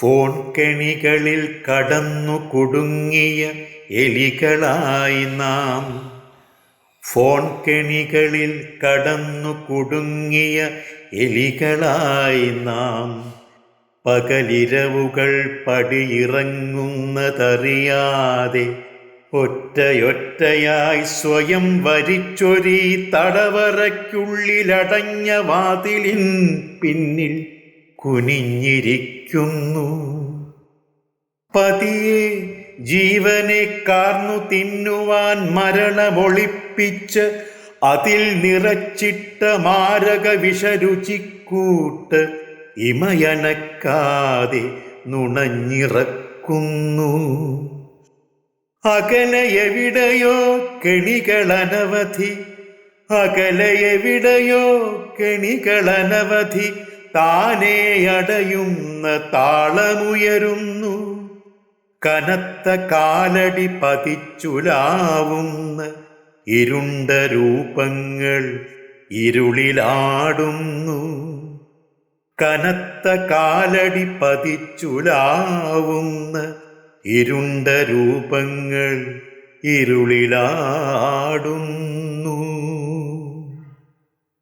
Phone കെണികളിൽ കടന്നു കുടുങ്ങിയ എലികളായി നാം. ഫോൺ കെണികളിൽ കടന്നു കുടുങ്ങിയ എലികളായി നാം. പകലിരവുകൾ പടിയിറങ്ങുന്നതറിയാതെ ഒറ്റയൊറ്റയായി സ്വയം വരിച്ചൊരീ തടവറയ്ക്കുള്ളിലടഞ്ഞ വാതിലിൻ പിന്നിൽ കുനിഞ്ഞിരിക്കുന്നു. പതിയെ ജീവനെ കാർന്നു തിന്നുവാൻ മരണമൊളിപ്പിച്ച് അതിൽ നിറച്ചിട്ട മാരക വിഷരുചിക്കൂട്ട് ഇമയനക്കാതെ നുണഞ്ഞിറക്കുന്നു. അകലെ കെണികളനവധി അകലെ കെണികളനവധി താനേ അടയുന്ന താളമുയരുന്നു. കനത്ത കാലടി പതിച്ചുലാവുന്ന ഇരുണ്ട രൂപങ്ങൾ ഇരുളിലാടുന്നു. കനത്ത കാലടി പതിച്ചുലാവുന്ന ഇരുണ്ട രൂപങ്ങൾ ഇരുളിലാടുന്നു.